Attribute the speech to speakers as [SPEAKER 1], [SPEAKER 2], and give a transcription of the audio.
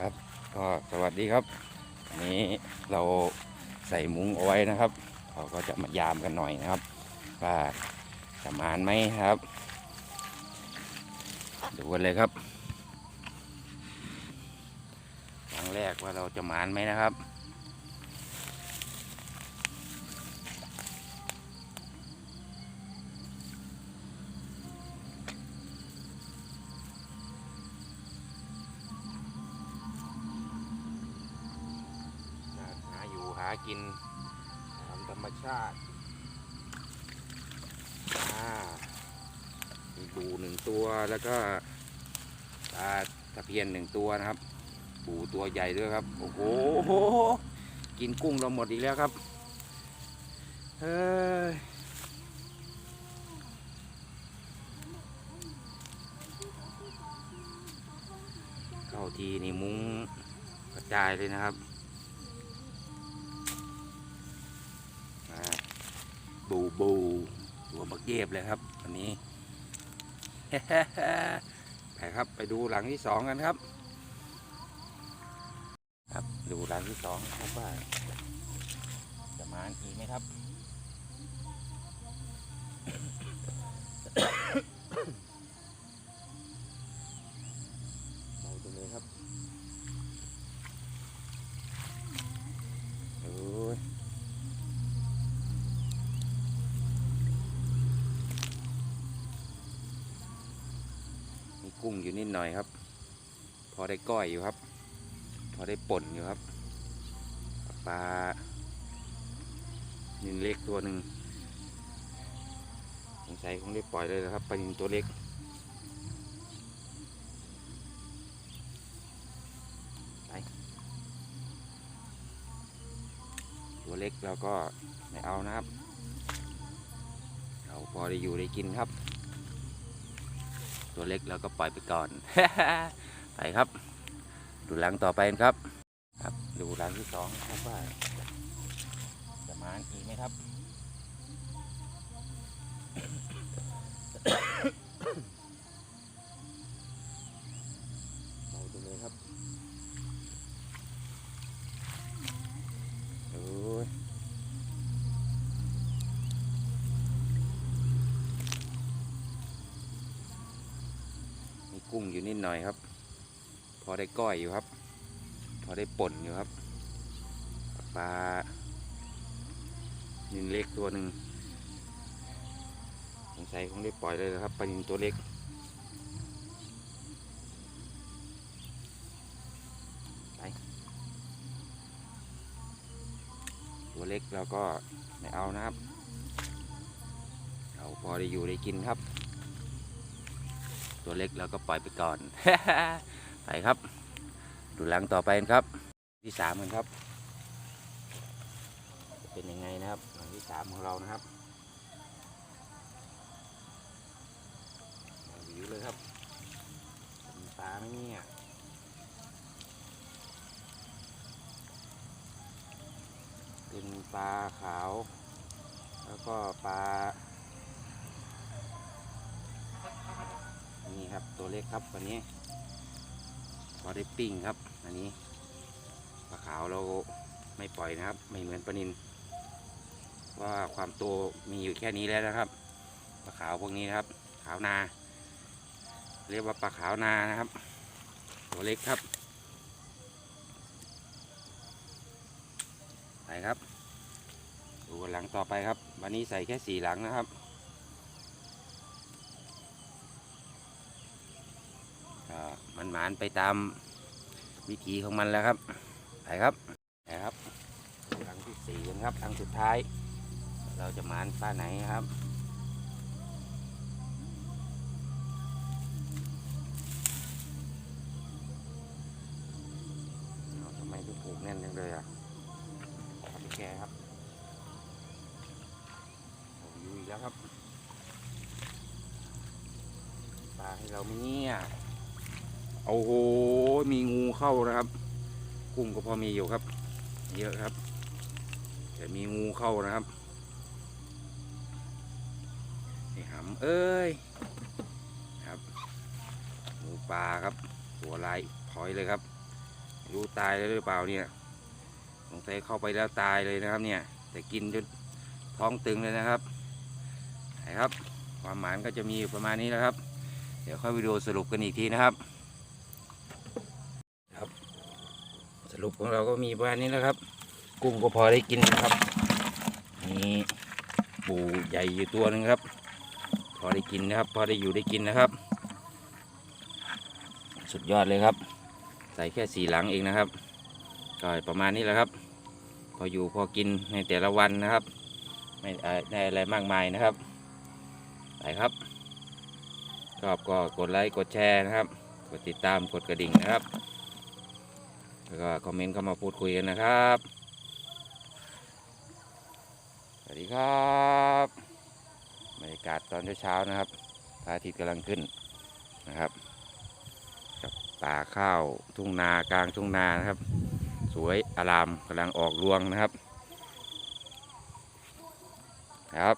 [SPEAKER 1] ครับก็สวัสดีครับวันนี้เราใส่มุ้งเอาไว้นะครับเราก็จะมายามกันหน่อยนะครับ ว่าจะมานไหมครับ ดูกันเลยครับครั้งแรกว่าเราจะมานไหมนะครับ กินตามธรรมชาติอ่ามีปูหนึ่งตัวแล้วก็ปลาตะเพียนหนึ่งตัวนะครับปูตัวใหญ่ด้วยครับ โอ้โห กินกุ้งเราหมดอีกแล้วครับเฮ้ยเข้าทีนี่มุ้งกระจายเลยนะครับ บูตัวบักเย็บเลยครับวันนี้ไปครับไปดูหลังที่สองกันครับ ครับดูหลังที่สองครับว่าจะมาอีกไหมครับ กุ้งอยู่นิดหน่อยครับ พอได้ก้อยอยู่ครับ พอได้ป่นอยู่ครับปลานินเล็กตัวหนึ่งสงสัยคงได้ปล่อยเลยนะครับปลานินตัวเล็กไปตัวเล็กเราก็ไม่เอานะครับ เราพอได้อยู่ได้กินครับ ตัวเล็กแล้วก็ปล่อยไปก่อน ไปครับ ดูหลังต่อไปครับ ครับ ดูหลังที่สองครับว่าจะมาอีกไหมครับ กุ้งอยู่นิดหน่อยครับ พอได้ก้อยอยู่ครับ พอได้ป่นอยู่ครับปลานินเล็กตัวหนึ่งสงสัยคงได้ปล่อยเลยนะครับปลานินตัวเล็กไปตัวเล็กเราก็ไม่เอานะครับ เราพอได้อยู่ได้กินครับ ตัวเล็กแล้วก็ปล่อยไปก่อน ไปครับ ดูหลังต่อไปครับ ที่สามกันครับ เป็นยังไงนะครับหลังที่สามของเรานะครับมาวิวเลยครับมีปลาไหมเนี่ยเป็นปลาขาว แล้วก็ปลา นี่ ครับตัวเล็กครับวันนี้พอได้ปิ้งครับ อันนี้ปลาขาวเราไม่ปล่อยนะครับ ไม่เหมือนปลานินว่าความโตมีอยู่แค่นี้แล้วนะครับปลาขาวพวกนี้นะครับ ขาวนา เรียกว่าปลาขาวนานะครับ ตัวเล็กครับไปครับ ดูหลังต่อไปครับ วันนี้ใส่แค่สี่หลังนะครับ ก็มัน หมานไปตามวิธีของมันแล้วครับ ไปครับไปครับครั้งที่สี่กันครับครั้งสุดท้าย เราจะหมานปลาไหนครับทำไมถึงผูกแน่นจังเลยอะเอาไปแกครับอยู่อีกแล้วครับปลาให้เราไหมเนี่ย โอ้โห มีงูเข้านะครับ กุ้งก็พอมีอยู่ครับ เยอะครับ แต่มีงูเข้านะครับนี่หำเอ้ยครับหมูปลาครับหัวลายพอยเลยครับรู้ตายแล้วหรือเปล่าเนี่ยสงสัยเข้าไปแล้วตายเลยนะครับเนี่ย แต่กินจนท้องตึงเลยนะครับนะครับ ความหมายก็จะมีอยู่ประมาณนี้นะครับ เดี๋ยวค่อยวิดีโอสรุปกันอีกทีนะครับ สรุปของเราก็มีประมาณนี้นะครับ กุ้งก็พอได้กินนะครับมีปูใหญ่อยู่ตัวหนึงครับ พอได้กินนะครับ พอได้อยู่ได้กินนะครับ สุดยอดเลยครับ ใส่แค่สี่หลังเองนะครับก็ประมาณนี้แหละครับ พออยู่พอกินในแต่ละวันนะครับ ไม่เอ่อได้อะไรมากมายนะครับไปครับชอบก็กดไลค์กดแชร์นะครับ กดติดตามกดกระดิ่งนะครับ แล้วก็คอมเมนต์เข้ามาพูดคุยกันนะครับ สวัสดีครับบรรยากาศตอนเช้าๆนะครับพระอาทิตย์กำลังขึ้นนะครับ กับป่าข้าวทุ่งนากลางทุ่งนานะครับ สวยอารามกำลังออกรวงนะครับครับ